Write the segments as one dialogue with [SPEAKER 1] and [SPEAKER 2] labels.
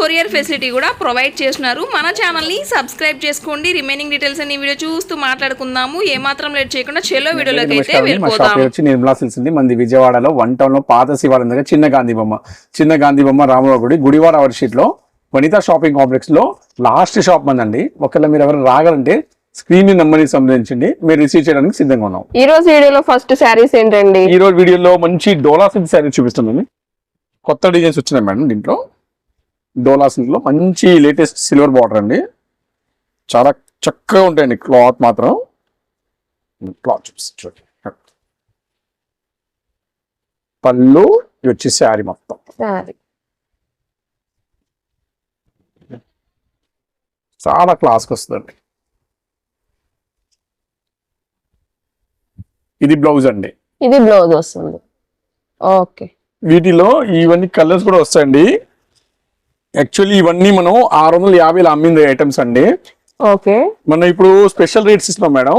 [SPEAKER 1] Courier facility కూడా provide చేస్తున్నారు. మన ఛానల్ని సబ్స్క్రైబ్ చేసుకోండి. రిమైనింగ్ డీటెయిల్స్ అన్ని వీడియో చూస్తూ మాట్లాడుకుందాము. ఏమాత్రం లేట్ చేయకుండా చెలో వీడియోలోకి అయితే
[SPEAKER 2] వచ్చి నిర్మలా సిల్స్ ఉంది మంది విజయవాడలో వన్ టౌన్లో పాత శివాలయం దగ్గర చిన్న గాంధీ బొమ్మ చిన్న గాంధీ బొమ్మ రామరావు గుడి గుడివాడ అవర్ షీట్లో వనిత షాపింగ్ కాంప్లెక్స్లో లాస్ట్ షాప్ మందండి. ఒకవేళ మీరు ఎవరు రాగాలంటే స్క్రీన్ నెంబర్ని సంప్రదించండి మీరు రిసీవ్ చేయడానికి సిద్ధంగా ఉన్నాం.
[SPEAKER 3] ఈ రోజు వీడియోలో ఫస్ట్ శారీస్ ఏంటండి?
[SPEAKER 2] ఈ రోజు వీడియోలో మంచి డోలా సిల్క్ శారీ చూపిస్తున్నాను. కొత్త డిజైన్స్ వచ్చినాయి మేడం దీంట్లో. డోలా సిల్క్లో మంచి లేటెస్ట్ సిల్వర్ బార్డర్ అండి. చాలా చక్కగా ఉంటాయండి క్లాత్ మాత్రం. క్లాత్ చూపిస్తుంది పళ్ళు ఇవి వచ్చి శారీ మొత్తం. చాలా క్లాస్కి వస్తుందండి. ఇది బ్లౌజ్ అండి.
[SPEAKER 3] ఇది బ్లౌజ్ వస్తుంది. ఓకే.
[SPEAKER 2] వీటిలో ఇవన్నీ కలర్స్ కూడా వస్తాయండి. యాక్చువల్లీ ఇవన్నీ మనం ఆరు వందల యాభైలో అమ్మింది ఐటమ్స్ అండి.
[SPEAKER 3] ఓకే.
[SPEAKER 2] మనం ఇప్పుడు స్పెషల్ రేట్స్ ఇస్తున్నాం మేడం.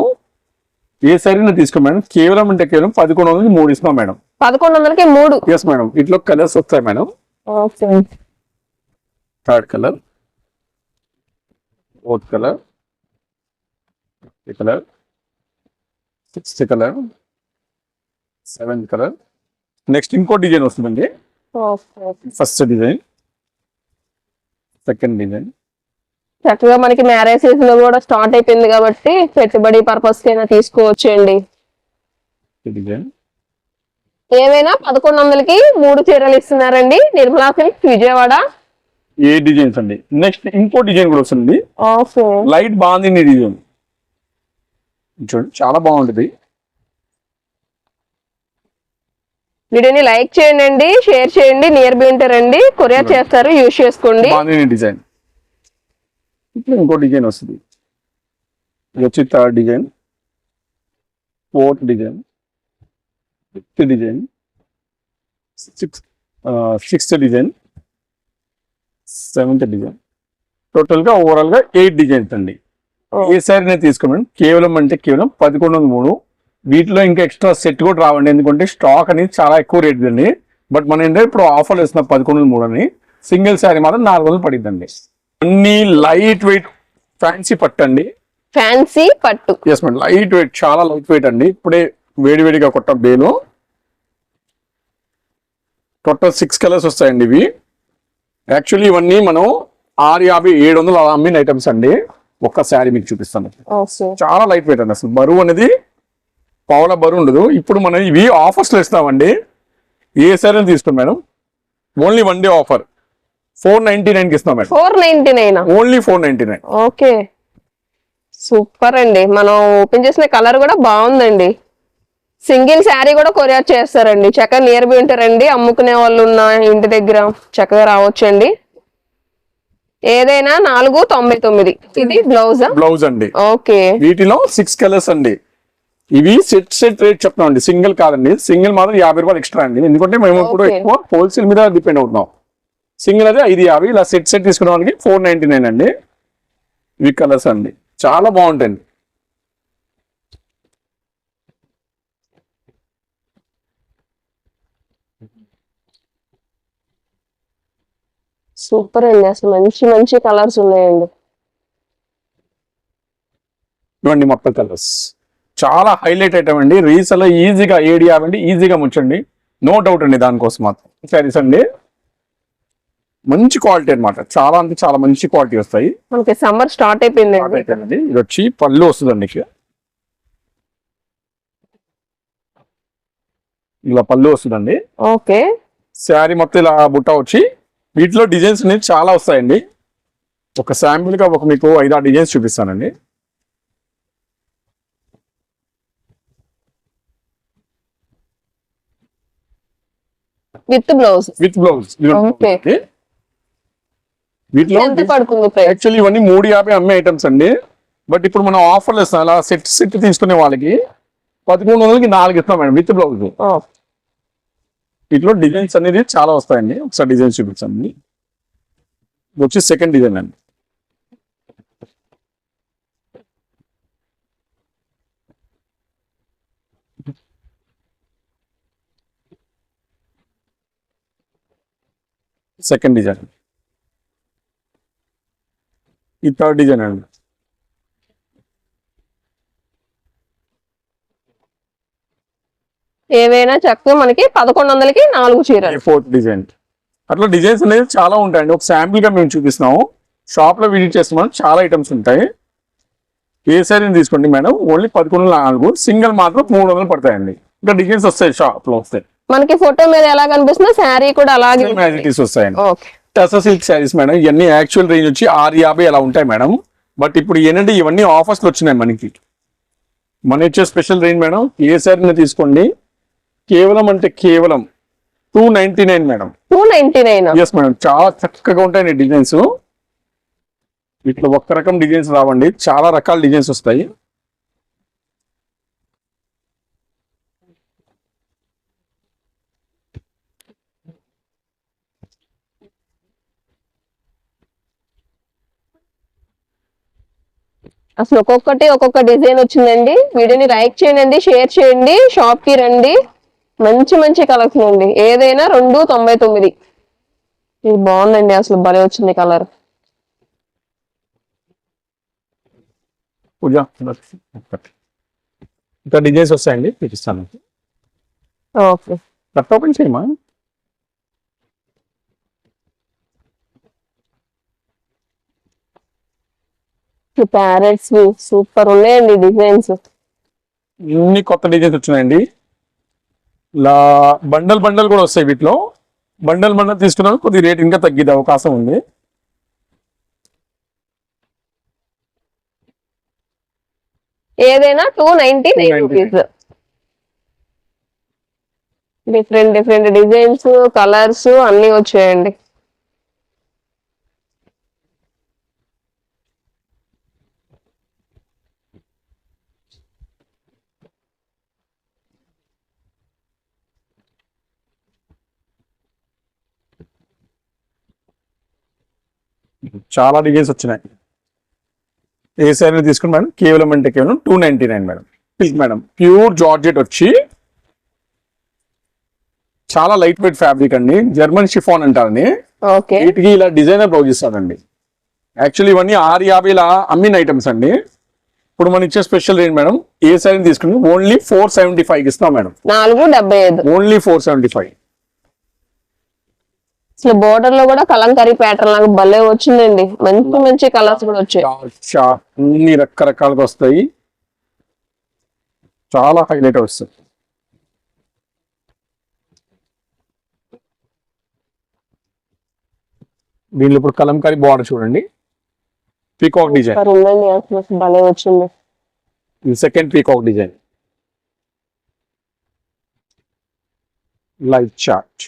[SPEAKER 2] ఏ సరైన తీసుకో మేడం? కేవలం అంటే కేవలం పదకొండు వందలకి మూడు ఇస్తున్నాం మేడం.
[SPEAKER 3] పదకొండు వందలకి మూడు.
[SPEAKER 2] Yes madam. వీటిలో కలర్స్ వస్తాయి madam. Third colour fourth colour colour sixth colour seventh colour next ఇంకో డిజైన్ వస్తుందండి. ఫస్ట్ డిజైన్ సెకండ్ డిజైన్
[SPEAKER 3] చక్కగా మనకి మ్యారేజ్ సీజన్ కూడా స్టార్ట్ అయిపోయింది కాబట్టి పెట్టుబడి పర్పస్ కైనా తీసుకోవచ్చండి.
[SPEAKER 2] డిజైన్
[SPEAKER 3] ఏమైనా పదకొండు వందలకి మూడు చీరలు ఇస్తున్నారండి. నిర్మలా సిల్క్ విజయవాడ.
[SPEAKER 2] ఏ డిజైన్స్ అండి? నెక్స్ట్ ఇంకో డిజైన్ కూడా వస్తుంది. లైట్ బాగుంది డిజైన్. చూడండి చాలా బాగుంటుంది.
[SPEAKER 3] వీడియోని లైక్ చేయండి షేర్ చేయండి నియర్ బై ఉంటారండి కొరియర్ చేస్తారు యూజ్ చేసుకోండి.
[SPEAKER 2] డిజైన్ ఇప్పుడు ఇంకో డిజైన్ వస్తుంది. ఇది వచ్చి third design fourth design fifth design six sixth design seventh design టోటల్గా ఓవరాల్గా ఎయిట్ డిజైన్స్ అండి. ఏ సారీ తీసుకోమండి? కేవలం అంటే కేవలం పదకొండు వందల మూడు వీటిలో ఇంకా ఎక్స్ట్రా సెట్ కూడా రావండి. ఎందుకంటే స్టాక్ అనేది చాలా ఎక్కువ రేట్ అండి బట్ మన ఏంటంటే ఇప్పుడు ఆఫర్లు ఇస్తున్నాం పదకొండు మూడు అని సింగిల్ శారీ మాత్రం నాలుగు వందలు పడిద్దండి. అన్ని లైట్ వెయిట్ ఫ్యాన్సీ పట్టండి
[SPEAKER 3] ఫ్యాన్సీ పట్టు.
[SPEAKER 2] ఎస్ మేడం లైట్ వెయిట్ చాలా లైట్ వెయిట్ అండి. ఇప్పుడే వేడివేడిగా కొట్ట బేలు టోటల్ సిక్స్ కలర్స్ వస్తాయండి ఇవి. యాక్చువల్లీ ఇవన్నీ మనం ఆరు యాభై ఏడు వందలు అలా అమ్మిన ఐటమ్స్ అండి. ఒక్క శారీ మీకు చూపిస్తాను. చాలా లైట్ వెయిట్ అండి అసలు. బరువు అనేది పావుల బరువు ఉండదు. ఇప్పుడు మనం ఇవి ఆఫర్స్లో ఇస్తామండి. ఏ శారీ తీసుకోండి madam. Only one day offer four ninety నైన్కి ఇస్తాం madam.
[SPEAKER 3] Four ninety nine
[SPEAKER 2] only four ninety nine
[SPEAKER 3] okay super అండి. మనం ఓపెన్ చేసిన కలర్ కూడా బాగుందండి. సింగిల్ శారీ కూడా కొరియర్ చేస్తారండి. చక్కగా నియర్ బై ఉంటారండి అమ్ముకునే వాళ్ళు ఉన్న ఇంటి దగ్గర చక్కగా రావచ్చండి. ఏదైనా నాలుగు తొంభై తొమ్మిది. ఇది బ్లౌజా
[SPEAKER 2] బ్లౌజ్ అండి.
[SPEAKER 3] ఓకే
[SPEAKER 2] వీటిలో సిక్స్ కలర్స్ అండి. ఇవి సెట్ సెట్ రేట్ చెప్తాం అండి. సింగిల్ కాదండి. సింగిల్ మాత్రం యాభై రూపాయలు ఎక్స్ట్రా అండి. ఎందుకంటే మేము
[SPEAKER 3] Okay.
[SPEAKER 2] ఎక్కువ హోల్సేల్ మీద డిపెండ్ అవుతున్నాం. సింగిల్ అయితే ఐదు యాభై ఇలా సెట్ సెట్ తీసుకునే వాళ్ళకి ఫోర్ నైన్టీ నైన్ అండి. ఇవి కలర్స్ అండి. చాలా బాగుంటాయండి.
[SPEAKER 3] సూపర్ అండి. అసలు మంచి మంచి కలర్స్ ఉన్నాయండి.
[SPEAKER 2] ఇవ్వండి మొత్తం కలర్స్ చాలా హైలైట్ ఐటమ్ అండి. రీసెల్ ఈజీగా ఏడి అండి ఈజీగా ముచ్చండి నో డౌట్ అండి దానికోసం మాత్రం. సారీస్ అండి. మంచి క్వాలిటీ అన్నమాట. చాలా అంటే చాలా మంచి క్వాలిటీ వస్తాయి.
[SPEAKER 3] మనకి సమ్మర్ స్టార్ట్
[SPEAKER 2] అయిపోయింది ఇది వచ్చి పళ్ళు వస్తుందండి. ఇలా పళ్ళు వస్తుందండి.
[SPEAKER 3] ఓకే.
[SPEAKER 2] శారీ మొత్తం ఇలా బుట్ట వచ్చి వీటిలో డిజైన్స్ అనేది చాలా వస్తాయండి. ఒక శాంపుల్గా ఒక మీకు ఐదు ఆరు డిజైన్స్ చూపిస్తానండి.
[SPEAKER 3] With blouse
[SPEAKER 2] with blouse. వీటిలో యాక్చువల్లీ ఇవన్నీ మూడు యాభై అమ్మే ఐటమ్స్ అండి. బట్ ఇప్పుడు మనం ఆఫర్లు ఇస్తాం. అలా సెట్ సెట్ తీసుకునే వాళ్ళకి పదకొండు వందలకి నాలుగు ఇస్తాం మేడం విత్ బ్లౌజ్. వీటిలో డిజైన్స్ అనేది చాలా వస్తాయండి. ఒకసారి డిజైన్స్ చూపించండి. వచ్చి సెకండ్ డిజైన్ అండి. Second design. ఈ థర్డ్ డిజైన్ అండి.
[SPEAKER 3] ఏవైనా చక్కగా మనకి పదకొండు వందలకి నాలుగు చీరలు.
[SPEAKER 2] Fourth design. అట్లా డిజైన్స్ అనేది చాలా ఉంటాయండి. ఒక శాంపిల్గా మేము చూపిస్తున్నాము. షాప్లో విజిట్ చేస్తున్నాం చాలా ఐటమ్స్ ఉంటాయి. ఏ శారీని తీసుకోండి మేడం? ఓన్లీ పదకొండు వందల నాలుగు. సింగిల్ మాత్రం మూడు వందలు పడతాయండి. ఇంకా డిజైన్స్ వస్తాయి షాప్లో వస్తాయి.
[SPEAKER 3] మనకి ఫోటో మీద ఎలా కనిపిస్తుందో శారీ కూడా అలాగే
[SPEAKER 2] వస్తాయండి. టసా సిల్క్ శారీస్ మేడం ఇవన్నీ యాక్చువల్ రేంజ్ వచ్చి ఆరు యాభై అలా ఉంటాయి మేడం బట్ ఇప్పుడు ఏంటంటే ఇవన్నీ ఆఫర్స్ వచ్చినాయి మనకి. మన ఇచ్చే స్పెషల్ రేంజ్ మేడం ఏ శారీని తీసుకోండి? కేవలం అంటే కేవలం two ninety nine madam
[SPEAKER 3] two ninety nine
[SPEAKER 2] yes madam చాలా చక్కగా ఉంటాయండి డిజైన్స్ వీటిలో ఒక్క రకం డిజైన్స్ రావండి. చాలా రకాల డిజైన్స్ వస్తాయి.
[SPEAKER 3] అసలు ఒక్కొక్కటి ఒక్కొక్క డిజైన్ వచ్చిందండి. వీడియోని లైక్ చేయండి షేర్ చేయండి షాప్కి రండి. మంచి మంచి కలెక్షన్ అండి ఏదైనా రెండు తొంభై తొమ్మిది. ఇది బాగుందండి అసలు భలే వచ్చింది కలర్.
[SPEAKER 2] ఇంకా డిజైన్స్ వస్తాయండి చూపిస్తాను.
[SPEAKER 3] ఓకే.
[SPEAKER 2] కట్ ఓపెన్ చేయమా
[SPEAKER 3] ప్యారెట్స్ సూపర్ ఉన్నాయండి డిజైన్స్
[SPEAKER 2] ఇన్ని కొత్త డిజైన్స్ వచ్చినాయండి. ఇలా బండల్ బండల్ కూడా వస్తాయి వీటిలో. బండల్ బండల్ తీసుకున్నా కొద్ది రేట్ ఇంకా తగ్గిదే అవకాశం ఉంది.
[SPEAKER 3] ఏదైనా two ninety nine
[SPEAKER 2] 299.
[SPEAKER 3] Rupees different different designs colours అన్ని వచ్చాయండి.
[SPEAKER 2] చాలా డిజైన్స్ వచ్చినాయి. ఏ శారీ తీసుకుని మేడం? కేవలం అంటే కేవలం టూ నైన్టీ నైన్ మేడం. పిల్క్ మేడం ప్యూర్ జార్జెట్ వచ్చి చాలా లైట్ వెయిట్ ఫ్యాబ్రిక్ అండి. జర్మన్ షిఫాన్ అంటారని. వీటికి ఇలా డిజైనర్ బ్లౌజ్ ఇస్తారండి యాక్చువల్లీ ఇవన్నీ ఆరు యాభైలా అమ్మిన ఐటమ్స్ అండి. ఇప్పుడు మనం ఇచ్చే స్పెషల్ రేంజ్ మేడం ఏ శారీ తీసుకుని ఓన్లీ ఫోర్ సెవెంటీ ఫైవ్ ఇస్తాం మేడం.
[SPEAKER 3] నాలుగు డెబ్బై ఐదు.
[SPEAKER 2] ఓన్లీ ఫోర్ సెవెంటీ ఫైవ్
[SPEAKER 3] అసలు బోర్డర్లో కూడా కలంకారీ ప్యాటర్న్ లాగా భలే వచ్చిందండి. మంచి మంచి కలర్స్ కూడా వచ్చాయి.
[SPEAKER 2] అన్ని రకరకాలుగా వస్తాయి. చాలా హైలైట్ వస్తుంది దీనిలో ఇప్పుడు కలంకారీ బార్డర్ చూడండి. పీకాక్ డిజైన్
[SPEAKER 3] భలే వచ్చింది.
[SPEAKER 2] ఇది second peacock design light chart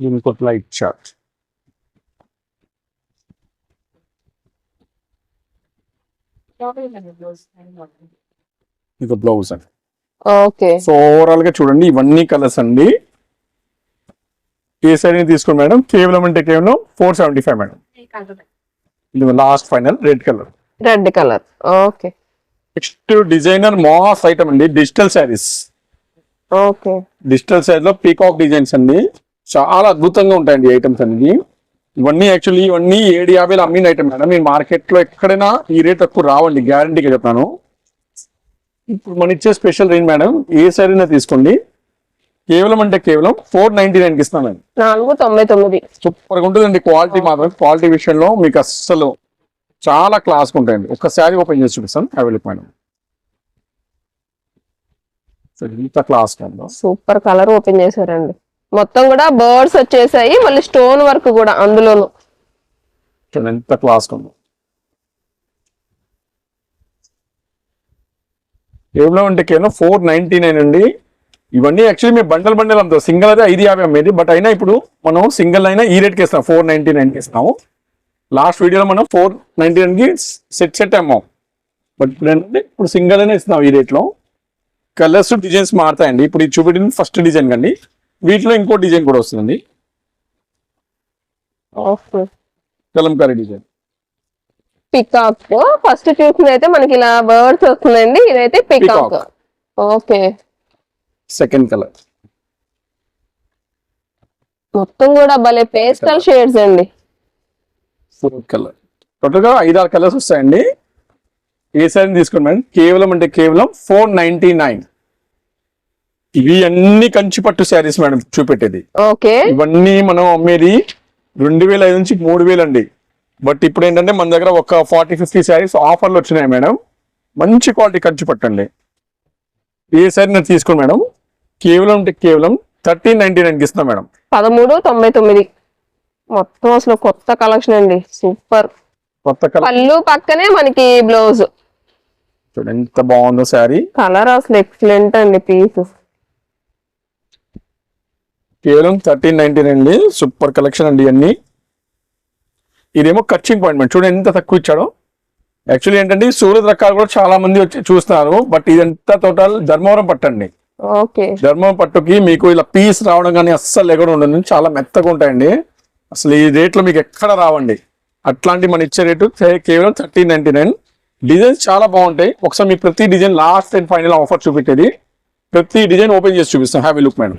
[SPEAKER 2] ఇంకోటి లైట్ చార్ట్ ఇది బ్లౌజ్ అండి.
[SPEAKER 3] ఓకే.
[SPEAKER 2] సో ఓవరాల్గా చూడండి ఇవన్నీ కలర్స్ అండి. ఏ సైడ్ తీసుకోండి మేడం? కేవలం అంటే కేవలం ఫోర్ సెవెంటీ ఫైవ్ మేడం. ఇది last final red colour
[SPEAKER 3] red colour okay.
[SPEAKER 2] Next designer మోహాస్ item అండి డిజిటల్ శారీస్
[SPEAKER 3] ఓకే.
[SPEAKER 2] డిజిటల్ సైజ్లో పీకాక్ డిజైన్స్ అండి. చాలా అద్భుతంగా ఉంటాయండి ఐటమ్స్ అనేది ఇవన్నీ యాక్చువల్లీ ఇవన్నీ ఏడు యాభైలు అమ్మిన ఐటమ్ మేడం. మీ మార్కెట్లో ఎక్కడైనా ఈ రేట్ తక్కువ రావండి గ్యారంటీగా చెప్తాను. ఇప్పుడు మన ఇచ్చే స్పెషల్ రేంజ్ మేడం ఏ శారీనా తీసుకోండి. కేవలం అంటే కేవలం ఫోర్ నైన్టీ నైన్కి ఇస్తానండి
[SPEAKER 3] నాలుగు తొంభై తొమ్మిది.
[SPEAKER 2] సూపర్గా ఉంటుందండి క్వాలిటీ మాత్రం. క్వాలిటీ విషయంలో మీకు అస్సలు చాలా క్లాస్ ఉంటాయండి. ఒక శారీ ఓపెన్ చేసి చూపిస్తాను. Available madam. సో ఇంత క్లాస్
[SPEAKER 3] సూపర్ కలర్ ఓపెన్ చేశారండి. మొత్తం కూడా బర్డ్స్ వచ్చేసాయి మళ్ళీ స్టోన్ వర్క్ కూడా అందులోను.
[SPEAKER 2] ఎంత క్లాస్ ఉందో. కేవలం కేవలం ఫోర్ నైన్టీ నైన్ అండి. ఇవన్నీ యాక్చువల్లీ మేము బండల్ బండల్ అమ్ముతాం సింగిల్ అయితే ఐదు యాభై అమ్మేది. బట్ అయినా ఇప్పుడు మనం సింగిల్ అయినా ఈ రేట్కి ఇస్తాం ఫోర్ నైన్టీ నైన్కి ఇస్తాము లాస్ట్ వీడియోలో మనం ఫోర్ నైన్టీ నైన్కి సెట్ సెట్ అమ్మాం. బట్ ఇప్పుడు ఏంటంటే ఇప్పుడు సింగిల్ అయినా ఇస్తున్నాం ఈ రేట్లో. కలర్స్ డిజైన్స్ మారుతాయండి. ఇప్పుడు ఇది చూపెట్టిన ఫస్ట్ డిజైన్ కండి. వీటిలో ఇంకో డిజైన్ కూడా వస్తుందండి. కలంకారీ డిజైన్.
[SPEAKER 3] పికాక్ ఫస్ట్ చూసింది అయితే మనకి ఇలా బర్డ్స్ వస్తుందండి. ఇదైతే పికాక్. ఓకే
[SPEAKER 2] సెకండ్ కలర్
[SPEAKER 3] మొత్తం కూడా భలే పేస్టల్ షేడ్స్ అండి.
[SPEAKER 2] ఫోర్త్ కలర్ టోటల్గా ఐదు ఆరు కలర్స్ వస్తాయండి. ఏ సైజ్ తీసుకోండి మేడం? కేవలం అంటే కేవలం ఫోర్ నైన్టీ నైన్ ఇవి అన్ని కంచి పట్టు శారీస్ మేడం చూపెట్టేది.
[SPEAKER 3] ఓకే.
[SPEAKER 2] ఇవన్నీ మనం అమ్మేది రెండు వేల ఐదు నుంచి మూడు వేలు అండి. బట్ ఇప్పుడు ఏంటంటే మన దగ్గర ఒక ఫార్టీ ఫిఫ్టీ శారీస్ ఆఫర్లు వచ్చినాయి మేడం. మంచి క్వాలిటీ కంచి పట్టండి ఏ శారీ నేను తీసుకోండి మేడం. కేవలం అంటే కేవలం థర్టీన్ నైన్టీ నైన్కి ఇస్తున్నాం మేడం.
[SPEAKER 3] పదమూడు తొంభై తొమ్మిది. మొత్తం అసలు కొత్త కలెక్షన్ అండి. సూపర్.
[SPEAKER 2] కొత్త కలర్
[SPEAKER 3] పళ్ళు పక్కనే మనకి బ్లౌజ్.
[SPEAKER 2] చూడండి ఎంత బాగుందో శారీ.
[SPEAKER 3] కలర్ అసలు ఎక్సలెంట్ అండి పీస్.
[SPEAKER 2] కేవలం థర్టీన్ నైన్టీ అండి సూపర్ కలెక్షన్ అండి ఇవన్నీ. ఇదేమో కచ్చింగ్ పాయింట్మెంట్ చూడండి ఎంత తక్కువ ఇచ్చాడో. యాక్చువల్లీ ఏంటంటే సూరత్ రకాలు కూడా చాలా మంది వచ్చి చూస్తున్నారు. బట్ ఇదంతా టోటల్ ధర్మవరం పట్టండి
[SPEAKER 3] ఓకే.
[SPEAKER 2] ధర్మవరం పట్టుకి మీకు ఇలా పీస్ రావడం కానీ అస్సలు ఎక్కడ ఉండదు. చాలా మెత్తగా ఉంటాయండి. అసలు ఈ రేట్లో మీకు ఎక్కడ రావండి. అట్లాంటి మన ఇచ్చే రేటు కేవలం థర్టీన్ నైన్టీ నైన్. డిజైన్స్ చాలా బాగుంటాయి. ఒకసారి మీ ప్రతి design last and final offer చూపెట్టేది. ప్రతి డిజైన్ ఓపెన్ చేసి చూపిస్తాం. Heavy look madam.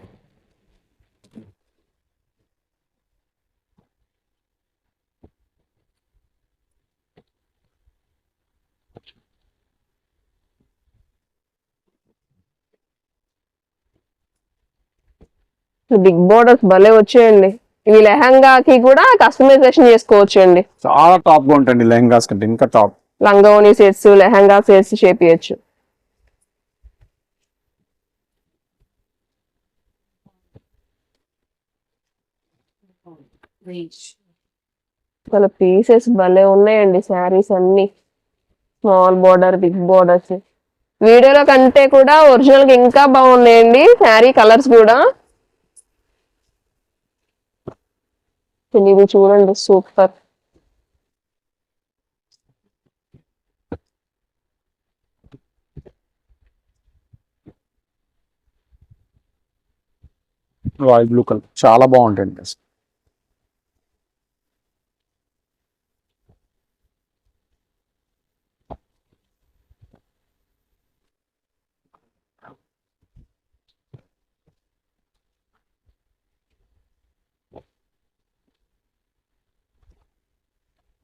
[SPEAKER 3] Big borders భలే వచ్చాయండి. ఇవి లెహంగాకి కూడా కస్టమైజేషన్ చేసుకోవచ్చు అండి
[SPEAKER 2] చాలా టాప్గా ఉంటుంది లెహంగాస్ కంటే ఇంకా టాప్
[SPEAKER 3] లంగోని సెట్స్ లెహంగా సెట్స్ చేపియచ్చు. అసలు పీసెస్ భలే ఉన్నాయండి శారీస్ అన్ని. స్మాల్ బోర్డర్ బిగ్ బోర్డర్స్ వీడియోలో కంటే కూడా ఒరిజినల్గా ఇంకా బాగున్నాయండి. శారీ కలర్స్ కూడా. ఇది చూడండి సూపర్.
[SPEAKER 2] Royal blue colour. చాలా బాగుంటుంది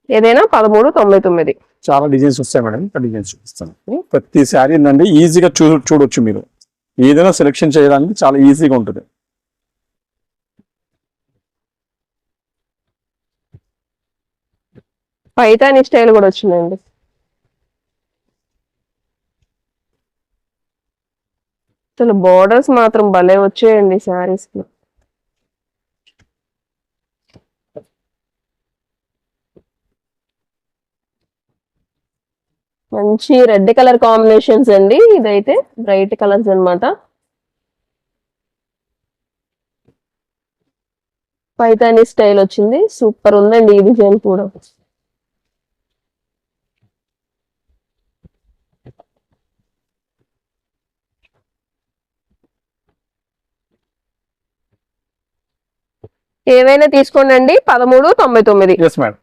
[SPEAKER 3] ఏదైనా పదమూడు తొంభై తొమ్మిది.
[SPEAKER 2] చాలా డిజైన్స్ వస్తాయి మేడం. డిజైన్స్ చూపిస్తాను. ప్రతి శారీ ఏంటంటే ఈజీగా చూ చూడొచ్చు మీరు. ఏదైనా సెలెక్షన్ చేయడానికి చాలా ఈజీగా ఉంటుంది.
[SPEAKER 3] పైతాని స్టైల్ కూడా వచ్చిందండి. అసలు బోర్డర్స్ మాత్రం భలే వచ్చాయండి శారీస్ మంచి రెడ్ కలర్ కాంబినేషన్స్ అండి. ఇదైతే బ్రైట్ కలర్స్ అన్నమాట. పైతాని స్టైల్ వచ్చింది. సూపర్ ఉందండి ఈ డిజైన్ కూడా. ఏవైనా తీసుకోండి అండి. పదమూడు తొంభై తొమ్మిది.
[SPEAKER 2] మేడం